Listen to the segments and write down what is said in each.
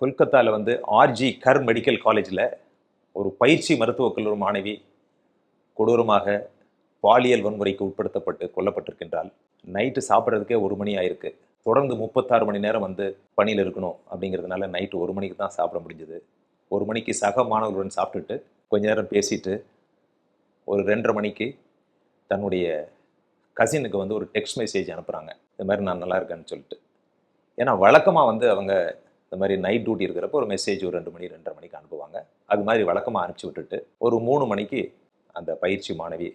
கொல்கத்தாவில் வந்து ஆர்ஜி கர் மெடிக்கல் காலேஜில் ஒரு பயிற்சி மருத்துவக் கல்லூரி மாணவி கொடூரமாக பாலியல் வன்முறைக்கு உட்படுத்தப்பட்டு கொல்லப்பட்டிருக்கின்றால் நைட்டு சாப்பிட்றதுக்கே ஒரு மணி ஆயிருக்கு. தொடர்ந்து முப்பத்தாறு மணி நேரம் வந்து பணியில் இருக்கணும் அப்படிங்கிறதுனால நைட்டு ஒரு மணிக்கு தான் சாப்பிட முடிஞ்சது. ஒரு மணிக்கு சக மாணவர்களுடன் சாப்பிட்டுட்டு கொஞ்ச நேரம் பேசிட்டு ஒரு ரெண்டரை மணிக்கு தன்னுடைய கசினுக்கு வந்து ஒரு டெக்ஸ்ட் மெசேஜ் அனுப்புகிறாங்க இந்த மாதிரி நான் நல்லா இருக்கேன்னு சொல்லிட்டு. ஏன்னா வழக்கமாக வந்து அவங்க இந்த மாதிரி நைட் டியூட்டி இருக்கிறப்ப ஒரு மெசேஜ் ஒரு ரெண்டு மணி ரெண்டரை மணிக்கு அனுப்புவாங்க. அது மாதிரி வழக்கமாக அனுப்பிச்சி விட்டுட்டு ஒரு மூணு மணிக்கு அந்த பயிற்சி மாணவி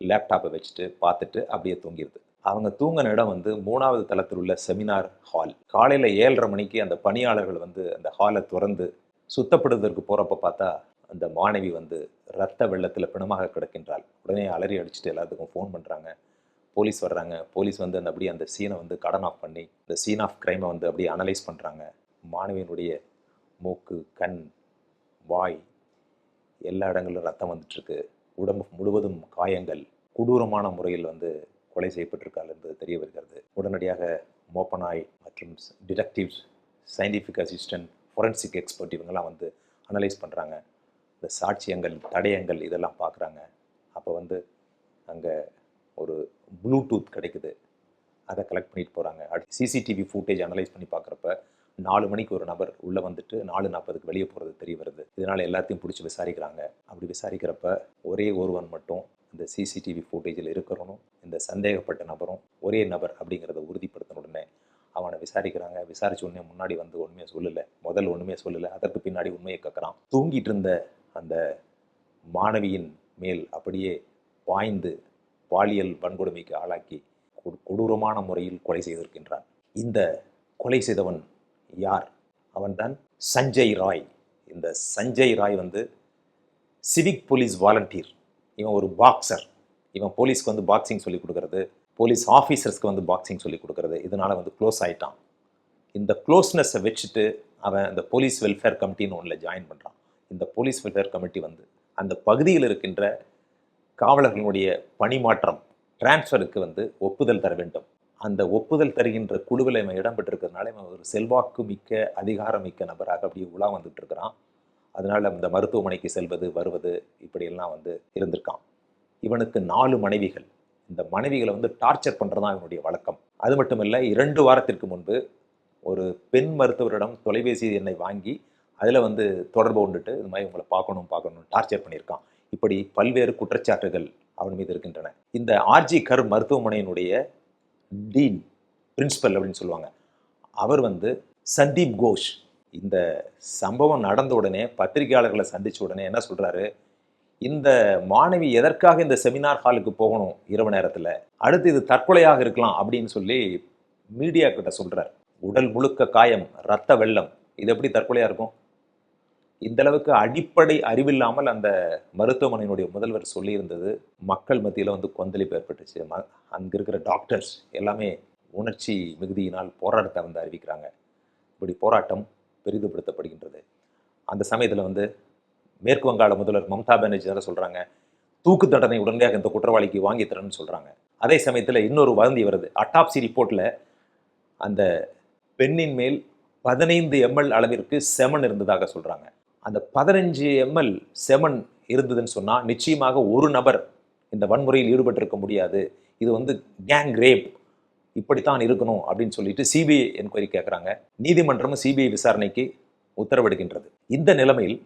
லேப்டாப்பை வச்சுட்டு பார்த்துட்டு அப்படியே தூங்கிடுது. அவங்க தூங்கின இடம் வந்து மூணாவது தளத்தில் உள்ள செமினார் ஹால் காலையில் ஏழரை மணிக்கு அந்த பணியாளர்கள் வந்து அந்த ஹாலை திறந்து சுத்தப்படுவதற்கு போகிறப்ப பார்த்தா அந்த மாணவி வந்து ரத்த வெள்ளத்தில் பிணமாக கிடக்கின்றாள். உடனே அலறி அடிச்சுட்டு எல்லாத்துக்கும் ஃபோன் பண்ணுறாங்க போலீஸ் வர்றாங்க. போலீஸ் வந்து அந்த அப்படியே அந்த சீனை வந்து கடன் ஆஃப் பண்ணி இந்த சீன் ஆஃப் க்ரைமை வந்து அப்படியே அனலைஸ் பண்ணுறாங்க மாணவியினுடைய மூக்கு கண் வாய் எல்லா இடங்களிலும் ரத்தம் வந்துட்டுருக்கு. உடம்பு முழுவதும் காயங்கள் கொடூரமான முறையில் வந்து கொலை செய்யப்பட்டிருக்காள் என்பது தெரிய வருகிறது. உடனடியாக மோப்பனாய் மற்றும் detectives scientific assistant forensic expert இவங்கெல்லாம் வந்து அனலைஸ் பண்ணுறாங்க இந்த சாட்சியங்கள் தடயங்கள் இதெல்லாம் பார்க்குறாங்க. அப்போ வந்து அங்கே ஒரு ப்ளூடூத் கிடைக்குது. அதை கலெக்ட் பண்ணிட்டு போகிறாங்க அடுத்து சிசிடிவி ஃபுட்டேஜ் அனலைஸ் பண்ணி பார்க்குறப்ப நாலு மணிக்கு ஒரு நபர் உள்ளே வந்துட்டு நாலு நாற்பதுக்கு வெளியே போகிறது தெரிய வருது. இதனால் எல்லாத்தையும் பிடிச்சி விசாரிக்கிறாங்க. அப்படி விசாரிக்கிறப்ப ஒரே ஒருவன் மட்டும் இந்த சிசிடிவி ஃபுட்டேஜில் இருக்கிறவனும் இந்த சந்தேகப்பட்ட நபரும் ஒரே நபர் அப்படிங்கிறத உறுதிப்படுத்தின உடனே அவனை விசாரிக்கிறாங்க. விசாரிச்ச உடனே முன்னாடி வந்து உண்மையை சொல்லலை. முதல் ஒன்றுமே சொல்லலை. அதற்கு பின்னாடி உண்மையை கக்கறான். தூங்கிட்டு இருந்த அந்த மாணவியின் மேல் அப்படியே பாய்ந்து பாலியல் வன்கொடுமைக்கு ஆளாக்கி கொடு- கொடூரமான முறையில் கொலை செய்திருக்கின்றான். இந்த கொலை செய்தவன் யார்? அவன்தான் சஞ்சய் ராய். இந்த சஞ்சய் ராய் வந்து சிவிக் போலீஸ் வாலண்டியர். இவன் ஒரு பாக்ஸர் இவன் போலீஸ்க்கு வந்து பாக்ஸிங் சொல்லி கொடுக்குறது. போலீஸ் ஆஃபீஸர்ஸ்க்கு வந்து பாக்ஸிங் சொல்லி கொடுக்குறது. இதனால் வந்து க்ளோஸ் ஆயிட்டான். இந்த க்ளோஸ்னஸை வச்சுட்டு அவன் இந்த போலீஸ் வெல்ஃபேர் கமிட்டின்னு ஒன்றில் ஜாயின் பண்ணுறான் இந்த போலீஸ் வெல்ஃபேர் கமிட்டி வந்து அந்த பகுதியில் இருக்கின்ற காவலர்களுடைய பணிமாற்றம் டிரான்ஸ்ஃபருக்கு வந்து ஒப்புதல் தர வேண்டும். அந்த ஒப்புதல் தருகின்ற குழுவில் இவன் இடம் பெற்றிருக்கிறதுனால இவன் ஒரு செல்வாக்கு மிக்க அதிகாரம் மிக்க நபராக அப்படியே உலா வந்துட்டு இருக்கிறான் அந்த மருத்துவமனைக்கு செல்வது வருவது இப்படியெல்லாம் வந்து இருந்திருக்கான். இவனுக்கு நாலு மனைவிகள். இந்த மனைவிகளை வந்து டார்ச்சர் பண்ணுறது தான் இவனுடைய வழக்கம். அது மட்டும் இல்லை இரண்டு வாரத்திற்கு முன்பு ஒரு பெண் மருத்துவரிடம் தொலைபேசி எண்ணை வாங்கி அதில் வந்து தொடர்பு கொண்டுட்டு இது மாதிரி உங்களை பார்க்கணும் பார்க்கணும் டார்ச்சர் பண்ணியிருக்கான். இப்படி பல்வேறு குற்றச்சாட்டுகள் அவன் மீது இருக்கின்றன. இந்த ஆர்ஜி கர் மருத்துவமனையினுடைய டீன் பிரின்சிபல் அப்படின்னு சொல்லுவாங்க. அவர் வந்து சந்தீப் கோஷ். இந்த சம்பவம் நடந்த உடனே பத்திரிகையாளர்களை சந்தித்த உடனே என்ன சொல்கிறாரு இந்த மாணவி எதற்காக இந்த செமினார் ஹாலுக்கு போகணும் இரவு நேரத்தில்? அடுத்து இது தற்கொலையாக இருக்கலாம் அப்படின்னு சொல்லி மீடியா கிட்ட சொல்கிறார் உடல் முழுக்க காயம் ரத்த வெள்ளம் இது எப்படி தற்கொலையாக இருக்கும்? இந்த அளவுக்கு அடிப்படை அறிவில்லாமல் அந்த மருத்துவமனையினுடைய முதல்வர் சொல்லியிருந்தது மக்கள் மத்தியில் வந்து கொந்தளிப்பு ஏற்பட்டுச்சு. ம அங்கே இருக்கிற டாக்டர்ஸ் எல்லாமே உணர்ச்சி மிகுதியினால் போராட்டத்தை வந்து அறிவிக்கிறாங்க. இப்படி போராட்டம் பெரிதுபடுத்தப்படுகின்றது. அந்த சமயத்தில் வந்து மேற்கு வங்காள முதல்வர் மம்தா பானர்ஜி தான் சொல்கிறாங்க தூக்கு தண்டனை உடனடியாக இந்த குற்றவாளிக்கு வாங்கி தரணும்னு சொல்கிறாங்க அதே சமயத்தில் இன்னொரு வதந்தி வருது. அட்டாப்சி ரிப்போர்ட்டில் அந்த பெண்ணின் மேல் பதினைந்து எம்எல் அளவிற்கு செமன் இருந்ததாக சொல்கிறாங்க அந்த பதினஞ்சு எம்எல் செமன் இருந்ததுன்னு சொன்னால் நிச்சயமாக ஒரு நபர் இந்த வன்முறையில் ஈடுபட்டிருக்க முடியாது. இது வந்து கேங் ரேப் இப்படித்தான் இருக்கணும் அப்படின்னு சொல்லிட்டு சிபிஐ என்கொயரி கேட்குறாங்க நீதிமன்றமும் சிபிஐ விசாரணைக்கு உத்தரவிடுகின்றது. இந்த நிலைமையில்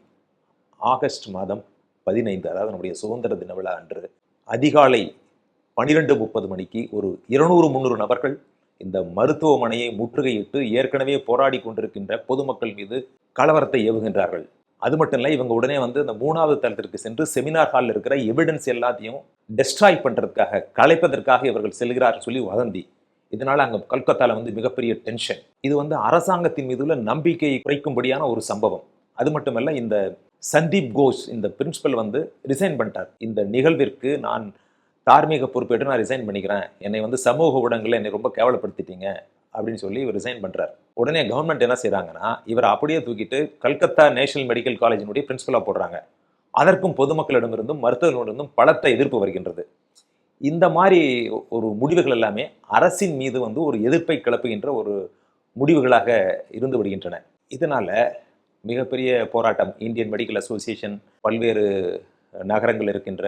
ஆகஸ்ட் மாதம் பதினைந்து அதாவது நம்முடைய சுதந்திர தின விழா அன்று அதிகாலை பனிரெண்டு முப்பது மணிக்கு ஒரு இருநூறு முந்நூறு நபர்கள் இந்த மருத்துவமனையை முற்றுகையிட்டு ஏற்கனவே போராடி கொண்டிருக்கின்ற பொதுமக்கள் மீது கலவரத்தை ஏவுகின்றார்கள். அது மட்டும் இல்லை இவங்க உடனே வந்து இந்த மூணாவது தளத்திற்கு சென்று செமினார் ஹாலில் இருக்கிற எவிடன்ஸ் எல்லாத்தையும் டெஸ்ட்ராய் பண்ணுறதுக்காக கலைப்பதற்காக இவர்கள் செல்கிறார் சொல்லி வதந்தி. இதனால் அங்கே கல்கத்தால வந்து மிகப்பெரிய டென்ஷன் இது வந்து அரசாங்கத்தின் மீது உள்ள நம்பிக்கையை குறைக்கும்படியான ஒரு சம்பவம். அது மட்டுமல்ல இந்த சந்தீப் கோஷ் இந்த பிரின்சிபல் வந்து ரிசைன் பண்ணிட்டார். இந்த நிகழ்விற்கு நான் தார்மீக பொறுப்பேற்று நான் ரிசைன் பண்ணிக்கிறேன். என்னை வந்து சமூக ஊடகங்களில் என்னை ரொம்ப கேவலப்படுத்திட்டீங்க. அப்படின்னு சொல்லி இவர் ரிசைன் பண்ணுறார் உடனே கவர்மெண்ட் என்ன செய்கிறாங்கன்னா இவரை அப்படியே தூக்கிட்டு கல்கத்தா நேஷனல் மெடிக்கல் காலேஜினுடைய பிரின்சிபலாக போடுறாங்க. அதற்கும் பொதுமக்களிடமிருந்தும் மருத்துவர்களிடமிருந்தும் பலத்த எதிர்ப்பு வருகின்றது. இந்த மாதிரி ஒரு முடிவுகள் எல்லாமே அரசின் மீது வந்து ஒரு எதிர்ப்பை கிளப்புகின்ற ஒரு முடிவுகளாக இருந்து விடுகின்றன இதனால் மிகப்பெரிய போராட்டம் இந்தியன் மெடிக்கல் அசோசியேஷன் பல்வேறு நகரங்கள் இருக்கின்ற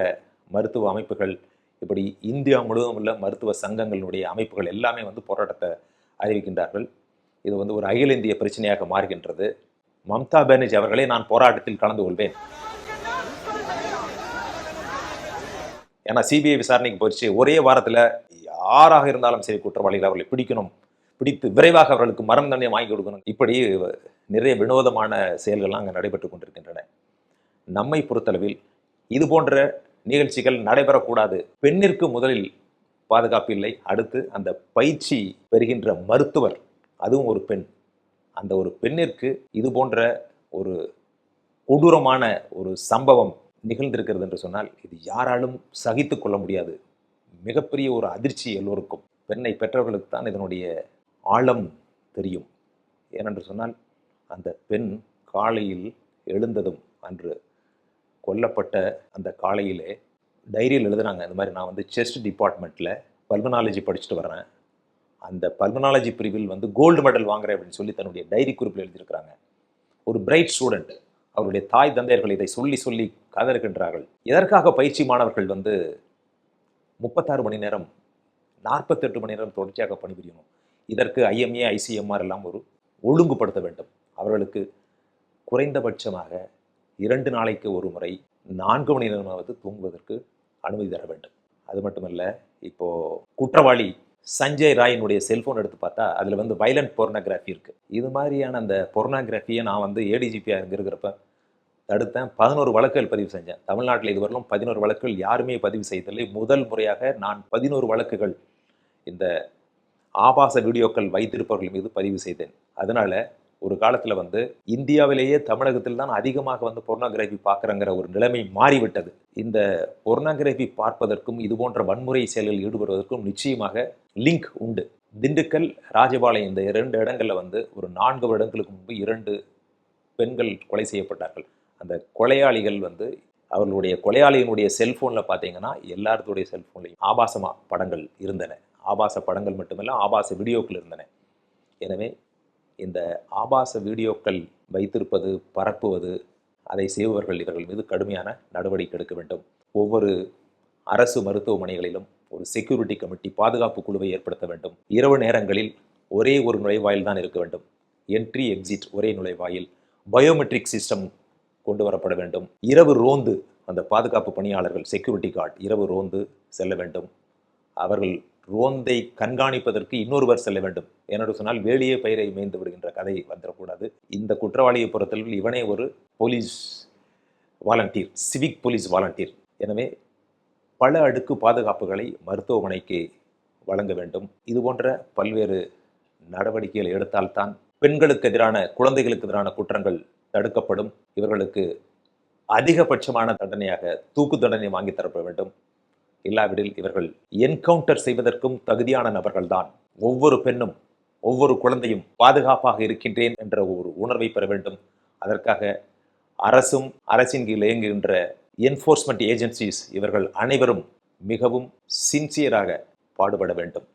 மருத்துவ அமைப்புகள் இப்படி இந்தியா முழுவதும் உள்ள மருத்துவ சங்கங்களுடைய அமைப்புகள் எல்லாமே வந்து போராட்டத்தை அறிவிக்கின்றார்கள். இது வந்து ஒரு அகில இந்திய பிரச்சனையாக மாறுகின்றது. மம்தா பானர்ஜி அவர்களை நான் போராட்டத்தில் கலந்து கொள்வேன். ஏன்னா சிபிஐ விசாரணைக்கு போயிடுச்சு. ஒரே வாரத்தில் யாராக இருந்தாலும் சரி குற்றவாளிகள் அவர்களை பிடிக்கணும். பிடித்து விரைவாக அவர்களுக்கு மரம் தண்டனை வாங்கி கொடுக்கணும். இப்படி நிறைய வினோதமான செயல்கள்லாம் அங்கே நடைபெற்று கொண்டிருக்கின்றன. நம்மை பொறுத்தளவில் இது போன்ற நிகழ்ச்சிகள் நடைபெறக்கூடாது. பெண்ணிற்கு முதலில் பாதுகாப்பு இல்லை. அடுத்து அந்த பயிற்சி பெறுகின்ற மருத்துவர் அதுவும் ஒரு பெண். அந்த ஒரு பெண்ணிற்கு இது போன்ற ஒரு கொடூரமான ஒரு சம்பவம் நிகழ்ந்திருக்கிறது என்று சொன்னால் இது யாராலும் சகித்து கொள்ள முடியாது. மிகப்பெரிய ஒரு அதிர்ச்சி எல்லோருக்கும். பெண்ணை பெற்றவர்களுக்கு தான் இதனுடைய ஆழம் தெரியும். ஏனென்று சொன்னால் அந்த பெண் காலையில் எழுந்ததும் அன்று கொல்லப்பட்ட அந்த காலையிலே டைரியில் எழுதுனாங்க. இந்த மாதிரி நான் வந்து செஸ்ட் டிபார்ட்மெண்ட்டில் பல்மனாலஜி படிச்சுட்டு வரேன் அந்த பல்மனாலஜி பிரிவில் வந்து கோல்டு மெடல் வாங்குறேன் அப்படின்னு சொல்லி தன்னுடைய டைரி குறிப்பில் எழுதியிருக்கிறாங்க. ஒரு பிரைட் ஸ்டூடெண்ட் அவருடைய தாய் தந்தையர்கள் இதை சொல்லி சொல்லி கதறுகின்றார்கள். எதற்காக பயிற்சி மாணவர்கள் வந்து முப்பத்தாறு மணி நேரம் நாற்பத்தெட்டு மணி நேரம் தொடர்ச்சியாக பணிபுரியணும்? இதற்கு ஐஎம்ஏ ஐசிஎம்ஆர் எல்லாம் ஒரு ஒழுங்குபடுத்த வேண்டும். அவர்களுக்கு குறைந்தபட்சமாக இரண்டு நாளைக்கு ஒரு முறை நான்கு மணி நேரமாவது தூங்குவதற்கு அனுமதி தர வேண்டும். அது மட்டுமல்ல இப்போது குற்றவாளி சஞ்சய் ராயினுடைய செல்ஃபோன் எடுத்து பார்த்தா அதில் வந்து வைலண்ட் பொர்னோகிராஃபி இருக்குது இது மாதிரியான அந்த பொர்னோகிராஃபியை நான் வந்து ஏடிஜிபியாக இருக்கிறப்ப தடுத்தேன். பதினோரு வழக்குகள் பதிவு செஞ்சேன். தமிழ்நாட்டில் இதுவரையிலும் பதினோரு வழக்குகள் யாருமே பதிவு செய்ததில்லை. முதல் முறையாக நான் பதினோரு வழக்குகள் இந்த ஆபாச வீடியோக்கள் வைத்திருப்பவர்கள் மீது பதிவு செய்தேன். அதனால் ஒரு காலத்தில் வந்து இந்தியாவிலேயே தமிழகத்தில் தான் அதிகமாக வந்து பொர்னோகிராஃபி பார்க்குறங்கிற ஒரு நிலைமை மாறிவிட்டது. இந்த பொர்னோகிராஃபி பார்ப்பதற்கும் இது போன்ற வன்முறை செயல்களில் ஈடுபடுவதற்கும் நிச்சயமாக லிங்க் உண்டு. திண்டுக்கல் ராஜபாளையம் இந்த இரண்டு இடங்களில் வந்து ஒரு நான்கு வருடங்களுக்கு முன்பு இரண்டு பெண்கள் கொலை செய்யப்பட்டார்கள். அந்த கொலையாளிகள் வந்து அவர்களுடைய கொலையாளியினுடைய செல்ஃபோனில் பார்த்தீங்கன்னா எல்லாத்துடைய செல்ஃபோன்லையும் ஆபாசமாக படங்கள் இருந்தன. ஆபாச படங்கள் மட்டுமல்ல ஆபாச வீடியோக்கள் இருந்தன. எனவே இந்த ஆபாச வீடியோக்கள் வைத்திருப்பது பரப்புவது அதை செய்பவர்கள் இவர்கள் மீது கடுமையான நடவடிக்கை எடுக்க வேண்டும். ஒவ்வொரு அரசு மருத்துவமனைகளிலும் ஒரு செக்யூரிட்டி கமிட்டி பாதுகாப்பு குழுவை ஏற்படுத்த வேண்டும். இரவு நேரங்களில் ஒரே ஒரு நுழைவாயில் தான் இருக்க வேண்டும். என்ட்ரி எக்ஸிட் ஒரே நுழைவாயில் பயோமெட்ரிக் சிஸ்டம் கொண்டு வரப்பட வேண்டும். இரவு ரோந்து அந்த பாதுகாப்பு பணியாளர்கள் செக்யூரிட்டி கார்டு இரவு ரோந்து செல்ல வேண்டும். அவர்கள் ரோந்தை கண்காணிப்பதற்கு இன்னொருவர் செல்ல வேண்டும். ஏனென்று சொன்னால் வேலியே பயிரை மேய்ந்து விடுகின்ற கதை வந்துடக்கூடாது இந்த குற்றவாளியை பொறுத்தளவில் இவனே ஒரு police volunteer civic police volunteer. எனவே பல அடுக்கு பாதுகாப்புகளை மருத்துவமனைக்கு வழங்க வேண்டும். இது போன்ற பல்வேறு நடவடிக்கைகள் எடுத்தால்தான் பெண்களுக்கு எதிரான குழந்தைகளுக்கு எதிரான குற்றங்கள் தடுக்கப்படும். இவர்களுக்கு அதிகபட்சமான தண்டனையாக தூக்கு தண்டனை வாங்கி தரப்பட வேண்டும். இல்லாவிடில் இவர்கள் என்கவுண்டர் செய்வதற்கும் தகுதியான நபர்கள்தான். ஒவ்வொரு பெண்ணும் ஒவ்வொரு குழந்தையும் பாதுகாப்பாக இருக்கின்றேன் என்ற ஒரு உணர்வை பெற வேண்டும். அதற்காக அரசும் அரசின் கீழ் இயங்குகின்ற என்ஃபோர்ஸ்மெண்ட் ஏஜென்சிஸ் இவர்கள் அனைவரும் மிகவும் சின்சியராக பாடுபட வேண்டும்.